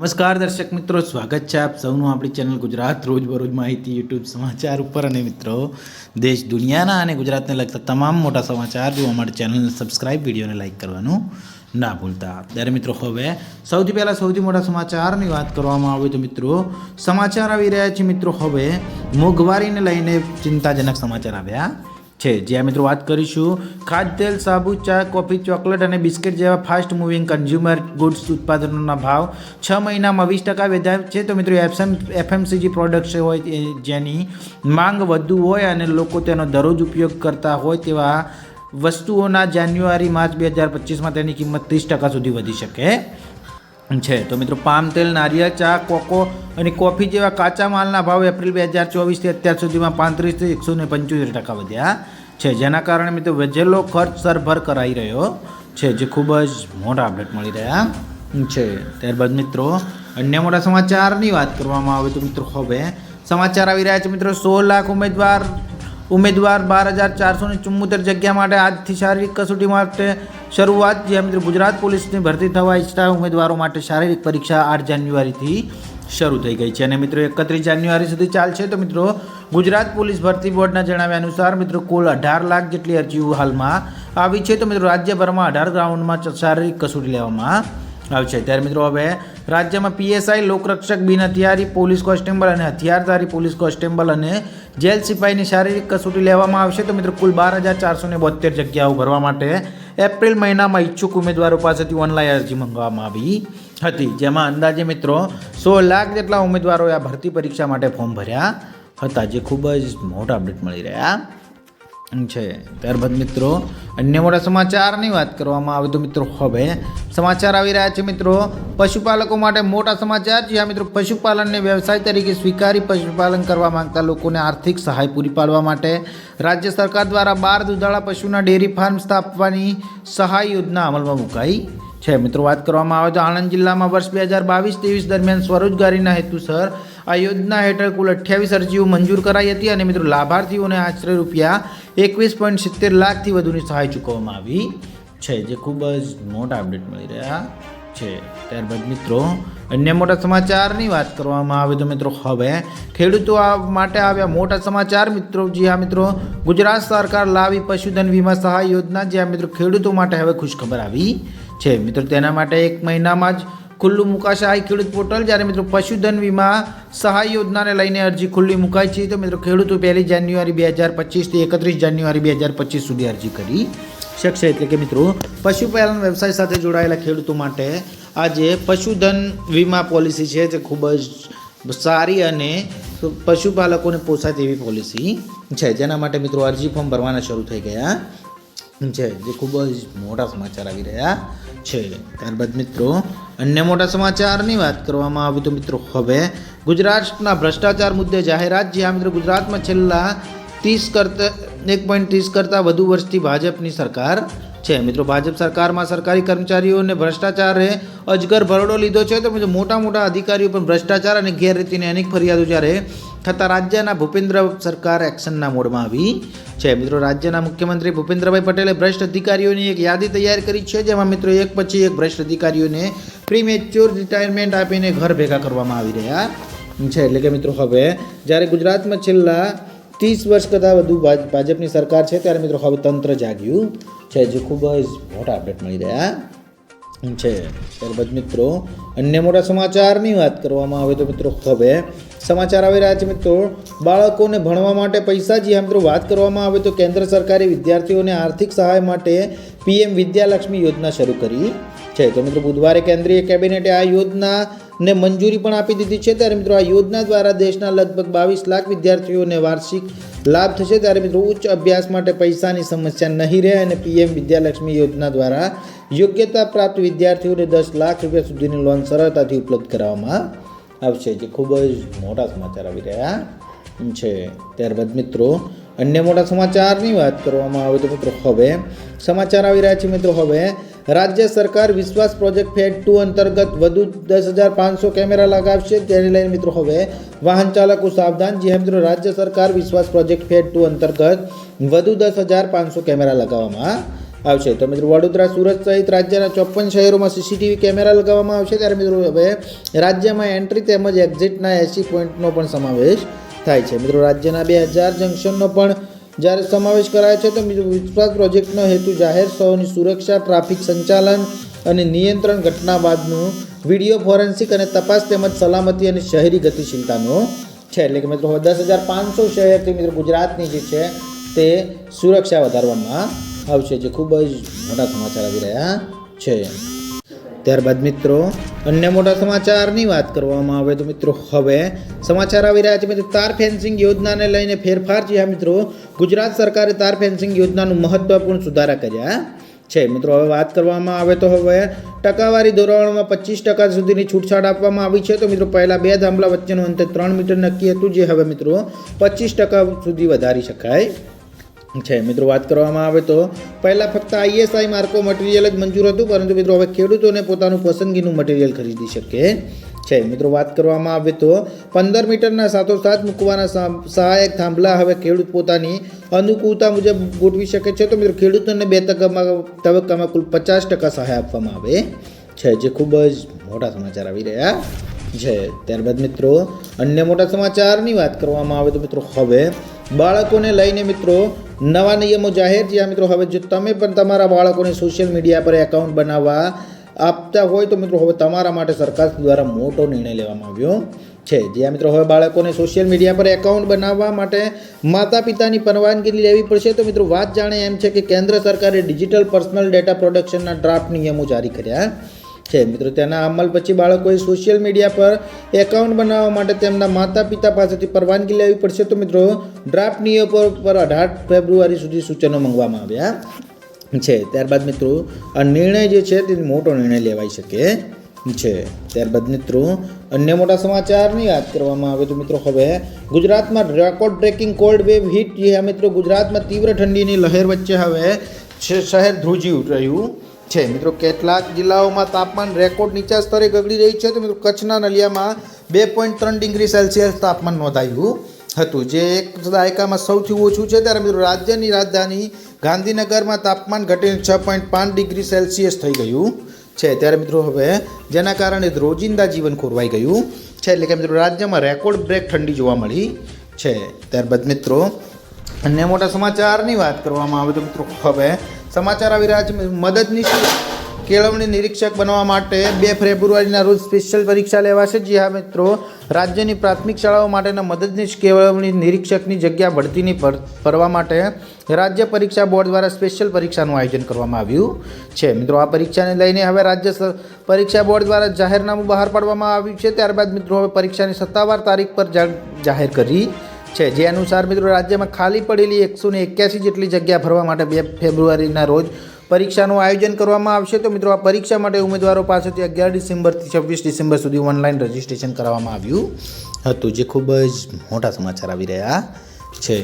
નમસ્કાર દર્શક મિત્રો, સ્વાગત છે આપ સૌનું આપણી ચેનલ ગુજરાત રોજબરોજ માહિતી યુટ્યુબ સમાચાર ઉપર. અને મિત્રો, દેશ દુનિયાના અને ગુજરાતને લગતા તમામ મોટા સમાચાર જોવા માટે ચેનલને સબસ્ક્રાઈબ વિડીયોને લાઇક કરવાનું ના ભૂલતા. ત્યારે મિત્રો, હવે સૌથી પહેલાં સૌથી મોટા સમાચારની વાત કરવામાં આવે તો મિત્રો, સમાચાર આવી રહ્યા છે. મિત્રો, હવે મોંઘવારીને લઈને ચિંતાજનક સમાચાર આવ્યા. છે. જ્યાં મિત્રો, વાત કરીશું. ખાદ્ય તેલ સાબુ, ચા, કોફી, ચોકલેટ અને બિસ્કિટ જેવા ફાસ્ટ મૂવિંગ કન્ઝ્યુમર ગુડ્સ ઉત્પાદનોના ભાવ છ મહિનામાં વીસ ટકા વધ્યા છે. તો મિત્રો, એફએમ, એફએમસીજી પ્રોડક્ટ્સ હોય જેની માંગ વધુ હોય અને લોકો તેનો દરરોજ ઉપયોગ કરતા હોય તેવા વસ્તુઓના જાન્યુઆરી, માર્ચ બે હજાર પચીસમાં તેની કિંમત ત્રીસ ટકા સુધી વધી શકે છે. તો મિત્રો, પામ તેલ, નારિયેળ, ચા, કોકો અને કોફી જેવા કાચા માલના ભાવ એપ્રિલ બે હજાર ચોવીસથી અત્યાર સુધીમાં પાંત્રીસથી એકસો ને પંચોતેર ટકા વધ્યા છે. જેના કારણે મિત્રો વધેલો ખર્ચ સરભર કરાઈ રહ્યો છે, જે ખૂબ જ મોટા અપડેટ મળી રહ્યા છે. ત્યારબાદ મિત્રો, અન્ય મોટા સમાચારની વાત કરવામાં આવે તો મિત્રો હવે સમાચાર આવી રહ્યા છે મિત્રો. સોળ લાખ ઉમેદવાર ઉમેદવાર બાર હજાર ચારસો ને ચુમ્મોતેર જગ્યા માટે આજથી શારીરિક કસોટી માટે શરૂઆત. જ્યાં મિત્રો ગુજરાત પોલીસની ભરતી થવા ઈચ્છતા ઉમેદવારો માટે શારીરિક પરીક્ષા આઠ જાન્યુઆરીથી શરૂ થઈ ગઈ છે અને મિત્રો એકત્રીસ જાન્યુઆરી સુધી ચાલશે. તો મિત્રો, ગુજરાત પોલીસ ભરતી બોર્ડના જણાવ્યા અનુસાર, મિત્રો, કુલ અઢાર લાખ જેટલી અરજીઓ હાલમાં આવી છે. તો મિત્રો, રાજ્યભરમાં અઢાર ગ્રાઉન્ડમાં શારીરિક કસોટી લેવામાં આવશે ત્યારે મિત્રો, હવે રાજ્યમાં પીએસઆઈ, લોકરક્ષક બિન હથિયારી પોલીસ કોન્સ્ટેબલ અને હથિયારધારી પોલીસ કોન્સ્ટેબલ અને જેલ સિપાહીની શારીરિક કસોટી લેવામાં આવશે. તો મિત્રો, કુલ બાર હજાર ચારસો ને બોતેર જગ્યાઓ ભરવા માટે એપ્રિલ મહિનામાં ઈચ્છુક ઉમેદવારો પાસેથી ઓનલાઈન અરજી મંગાવવામાં આવી હતી. જેમાં અંદાજે મિત્રો સો લાખ જેટલા ઉમેદવારોએ આ ભરતી પરીક્ષા માટે ફોર્મ ભર્યા હતા, જે ખૂબ જ મોટા અપડેટ મળી રહ્યા છે. ત્યારબાદ મિત્રો, અન્ય મોટા સમાચારની વાત કરવામાં આવે તો મિત્રો હવે સમાચાર આવી રહ્યા છે મિત્રો. પશુપાલકો માટે મોટા સમાચાર. છે મિત્રો, પશુપાલનને વ્યવસાય તરીકે સ્વીકારી પશુપાલન કરવા માંગતા લોકોને આર્થિક સહાય પૂરી પાડવા માટે રાજ્ય સરકાર દ્વારા બાર દુધાળા પશુના ડેરી ફાર્મ સ્થાપવાની સહાય યોજના અમલમાં મુકાઈ છે. મિત્રો, વાત કરવામાં આવે તો આણંદ જિલ્લામાં વર્ષ બે હજાર બાવીસ ત્રેવીસ દરમિયાન સ્વરોજગારીના હેતુસર આ યોજના હેઠળ કુલ અઠ્યાવીસ અરજીઓ મંજૂર કરાઈ હતી અને મિત્રો, લાભાર્થીઓને આશરે રૂપિયા એકવીસ પોઈન્ટ સિત્તેર લાખથી વધુની સહાય ચૂકવવામાં આવી છે, જે ખૂબ જ મોટા અપડેટ મળી રહ્યા છે. ત્યારબાદ મિત્રો, અન્ય મોટા સમાચારની વાત કરવામાં આવે તો મિત્રો, હવે ખેડૂતો આ માટે આવ્યા મોટા સમાચાર. મિત્રો, જી હા, મિત્રો, ગુજરાત સરકાર લાવી પશુધન વીમા સહાય યોજના જ્યાં મિત્રો ખેડૂતો માટે હવે ખુશખબર આવી છે. મિત્રો, તેના માટે એક મહિનામાં જ ખુલ્લું મુકાશે આ ખેડૂત પોર્ટલ. જ્યારે મિત્રો, પશુધન વીમા સહાય યોજનાને લઈને અરજી ખુલ્લી મુકાઈ છે. તો મિત્રો, ખેડૂતો પહેલી જાન્યુઆરી બે હજાર પચીસથી એકત્રીસ જાન્યુઆરી બે હજાર પચીસ સુધી અરજી કરી શકશે. એટલે કે મિત્રો, પશુપાલન વ્યવસાય સાથે જોડાયેલા ખેડૂતો માટે આજે પશુધન વીમા પોલિસી છે. જે ખૂબ જ સારી અને પશુપાલકોને પોસાય તેવી પોલિસી છે. જેના માટે મિત્રો, અરજી ફોર્મ ભરવાના શરૂ થઈ ગયા. છે, જે ખૂબ જ મોટા સમાચાર આવી રહ્યા છે. ત્યારબાદ મિત્રો, અન્ય મોટા સમાચારની વાત કરવામાં આવે તો મિત્રો, હવે ગુજરાતના ભ્રષ્ટાચાર મુદ્દે જાહેરાત. જે આ મિત્રો, ગુજરાતમાં છેલ્લા ત્રીસ કરતા, એક પોઈન્ટ ત્રીસ કરતાં વધુ વર્ષથી ભાજપની સરકાર છે. મિત્રો, ભાજપ સરકારમાં સરકારી કર્મચારીઓને ભ્રષ્ટાચારે અજગર ભરડો લીધો છે. તો મિત્રો મોટા મોટા અધિકારીઓ પણ ભ્રષ્ટાચાર અને ગેરરીતિની અનેક ફરિયાદો જ્યારે થતાં રાજ્યના ભૂપેન્દ્ર સરકાર એક્શનના મોડમાં આવી છે. મિત્રો, રાજ્યના મુખ્યમંત્રી ભૂપેન્દ્રભાઈ પટેલે ભ્રષ્ટ અધિકારીઓની એક યાદી તૈયાર કરી છે, જેમાં મિત્રો એક પછી એક ભ્રષ્ટ અધિકારીઓને પ્રીમેચ્યોર રિટાયરમેન્ટ આપીને ઘર ભેગા કરવામાં આવી રહ્યા છે. એટલે કે મિત્રો, હવે જ્યારે ગુજરાતમાં છેલ્લા ત્રીસ વર્ષ કરતાં વધુ ભાજપની સરકાર છે, ત્યારે મિત્રો હવે તંત્ર જાગ્યું છે, જે ખૂબ જ મોટા અપડેટ મળી રહ્યા. છે. ત્યારબાદ મિત્રો, અન્ય મોટા સમાચારની વાત કરવામાં આવે તો મિત્રો હવે સમાચાર આવી રહ્યા છે મિત્રો. બાળકોને ભણવા માટે પૈસા જે મિત્રો, વાત કરવામાં આવે તો કેન્દ્ર સરકારે વિદ્યાર્થીઓને આર્થિક સહાય માટે પીએમ વિદ્યાલક્ષ્મી યોજના શરૂ કરી છે. તો મિત્રો બુધવારે કેન્દ્રીય કેબિનેટે આ યોજનાને મંજૂરી પણ આપી દીધી છે. ત્યારે મિત્રો આ યોજના દ્વારા દેશના લગભગ બાવીસ લાખ વિદ્યાર્થીઓને વાર્ષિક લાભ થશે. ત્યારે મિત્રો ઉચ્ચ અભ્યાસ માટે પૈસાની સમસ્યા નહીં રહે અને પીએમ વિદ્યાલક્ષ્મી યોજના દ્વારા યોગ્યતા પ્રાપ્ત વિદ્યાર્થીઓને દસ લાખ રૂપિયા સુધીની લોન સરળતાથી ઉપલબ્ધ કરાવવામાં આવશે. જે ખૂબ જ મોટા સમાચાર આવી રહ્યા છે. ત્યારબાદ મિત્રો, અન્ય મોટા સમાચારની વાત કરવામાં આવે તો મિત્રો હવે સમાચાર આવી રહ્યા છે. મિત્રો હવે રાજ્ય સરકાર વિશ્વાસ પ્રોજેક્ટ ફેડ ટુ અંતર્ગત વધુ દસ હજાર પાંચસો કેમેરા લગાવશે તેને લઈને મિત્રો હવે વાહન ચાલકો સાવધાન. જે મિત્રો, રાજ્ય સરકાર વિશ્વાસ પ્રોજેક્ટ ફેડ ટુ અંતર્ગત વધુ દસ હજાર પાંચસો કેમેરા લગાવવામાં આવશે. તો મિત્રો, વડોદરા, સુરત સહિત રાજ્યના ચોપન શહેરોમાં સીસીટીવી કેમેરા લગાવવામાં આવશે. ત્યારે મિત્રો, હવે રાજ્યમાં એન્ટ્રી તેમજ એક્ઝિટના એસી પોઈન્ટનો પણ સમાવેશ થાય છે. મિત્રો, રાજ્યના બે હજાર જંકશનનો પણ જ્યારે સમાવેશ કરાય છે, તો વિશ્વાસ પ્રોજેક્ટનો હેતુ જાહેર સ્થળોની સુરક્ષા, ટ્રાફિક સંચાલન અને નિયંત્રણ ઘટના બાદનું વીડિયો ફોરેન્સિક અને તપાસ તેમજ સલામતી અને શહેરી ગતિશીલતાનો છે. એટલે કે મિત્રો દસ હજાર પાંચસો શહેરથી મિત્રો ગુજરાતની જે છે, તે સુરક્ષા વધારવામાં આવશે, જે ખૂબ જ મોટા સમાચાર આવી રહ્યા છે. ત્યારબાદ મિત્રો, અન્ય મોટા સમાચારની વાત કરવામાં આવે તો મિત્રો હવે સમાચાર આવી રહ્યા છે મિત્રો, તાર ફેન્સિંગ યોજનાને લઈને ફેરફાર છે. મિત્રો, ગુજરાત સરકારે તાર ફેન્સિંગ યોજનાનું મહત્વપૂર્ણ સુધારા કર્યા છે. મિત્રો, હવે વાત કરવામાં આવે તો હવે ટકાવારી ધોરણમાં પચીસ ટકા સુધીની છૂટછાટ આપવામાં આવી છે. તો મિત્રો, પહેલાં બે થાંભલા વચ્ચેનું અંતર ત્રણ મીટર નક્કી હતું, જે હવે મિત્રો પચીસ ટકા સુધી વધારી શકાય છે. મિત્રો, વાત કરવામાં આવે તો પહેલાં ફક્ત આઈએસઆઈ માર્કો મટીરિયલ જ મંજૂર હતું, પરંતુ મિત્રો હવે ખેડૂતોને પોતાનું પસંદગીનું મટીરિયલ ખરીદી શકે છે. મિત્રો, વાત કરવામાં આવે તો પંદર મીટરના સાથોસાથ મૂકવાના સહાયક થાંભલા હવે ખેડૂત પોતાની અનુકૂળતા મુજબ ગોઠવી શકે છે. તો મિત્રો, ખેડૂતોને બે તબક્કામાં તબક્કામાં કુલ પચાસ ટકા સહાય આપવામાં આવે છે, જે ખૂબ જ મોટા સમાચાર આવી રહ્યા છે. ત્યારબાદ મિત્રો, અન્ય મોટા સમાચારની વાત કરવામાં આવે તો મિત્રો, હવે બાળકોને લઈને મિત્રો નવા નિયમો જાહેર થયા. મિત્રો, હવે જો તમે પણ તમારા બાળકોને સોશિયલ મીડિયા પર એકાઉન્ટ બનાવવા આપતા હોય તો મિત્રો, હવે તમારા માટે સરકાર દ્વારા મોટો નિર્ણય લેવામાં આવ્યો છે. જ્યાં મિત્રો, હવે બાળકોને સોશિયલ મીડિયા પર એકાઉન્ટ બનાવવા માટે માતા પિતાની પરવાનગી લેવી પડશે. તો મિત્રો, વાત જાણે એમ છે કે કેન્દ્ર સરકારે ડિજિટલ પર્સનલ ડેટા પ્રોટેક્શનના ડ્રાફ્ટ નિયમો જારી કર્યા. છે. મિત્રો, તેના અમલ પછી બાળકોએ સોશિયલ મીડિયા પર એકાઉન્ટ બનાવવા માટે તેમના માતા પિતા પાસેથી પરવાનગી લેવી પડશે. તો મિત્રો ડ્રાફ્ટ નિયમો પર અઢાર ફેબ્રુઆરી સુધી સૂચનો મંગવામાં આવ્યા છે. ત્યારબાદ મિત્રો, આ નિર્ણય જે છે તે મોટો નિર્ણય લેવાઈ શકે છે. ત્યારબાદ મિત્રો, અન્ય મોટા સમાચારની વાત કરવામાં આવે તો મિત્રો, હવે ગુજરાતમાં record breaking cold wave hit જે મિત્રો, ગુજરાતમાં તીવ્ર ઠંડીની લહેર વચ્ચે હવે શહેર ધ્રુજી રહ્યું. છે. મિત્રો, કેટલાક જિલ્લાઓમાં તાપમાન રેકોર્ડ નીચા સ્તરે ગગડી રહી છે. તો મિત્રો, કચ્છના નલિયામાં બે પોઈન્ટ ત્રણ ડિગ્રી સેલ્સિયસ તાપમાન નોંધાયું હતું. જે એક દાયકામાં સૌથી ઓછું છે. ત્યારે મિત્રો, રાજ્યની રાજધાની ગાંધીનગરમાં તાપમાન ઘટીને છ પોઈન્ટ પાંચ ડિગ્રી સેલ્સિયસ થઈ ગયું છે. ત્યારે મિત્રો, હવે જેના કારણે રોજિંદા જીવન ખોરવાઈ ગયું છે. એટલે કે મિત્રો, રાજ્યમાં રેકોર્ડ બ્રેક ઠંડી જોવા મળી છે. ત્યારબાદ મિત્રો, અન્ય મોટા સમાચારની વાત કરવામાં આવે તો મિત્રો, હવે સમાચાર આવી રહ્યા છે. મદદનીશ કેળવણી નિરીક્ષક બનવા માટે બે ફેબ્રુઆરીના રોજ સ્પેશિયલ પરીક્ષા લેવાશે. જી હા મિત્રો, રાજ્યની પ્રાથમિક શાળાઓ માટેના મદદનીશ કેળવણી નિરીક્ષકની જગ્યા ભરતીની ભર ભરવા માટે રાજ્ય પરીક્ષા બોર્ડ દ્વારા સ્પેશિયલ પરીક્ષાનું આયોજન કરવામાં આવ્યું છે. મિત્રો, આ પરીક્ષાને લઈને હવે રાજ્ય પરીક્ષા બોર્ડ દ્વારા જાહેરનામું બહાર પાડવામાં આવ્યું છે. ત્યારબાદ મિત્રો, હવે પરીક્ષાની સત્તાવાર તારીખ પર જાહેર કરી છે. જે અનુસાર મિત્રો રાજ્યમાં ખાલી પડેલી એકસો ને એક્યાસી જેટલી જગ્યા ભરવા માટે બે ફેબ્રુઆરીના રોજ પરીક્ષાનું આયોજન કરવામાં આવશે. તો મિત્રો આ પરીક્ષા માટે ઉમેદવારો પાસેથી અગિયાર ડિસેમ્બરથી છવ્વીસ ડિસેમ્બર સુધી ઓનલાઈન રજિસ્ટ્રેશન કરવામાં આવ્યું હતું. જે ખૂબ જ મોટા સમાચાર આવી રહ્યા છે.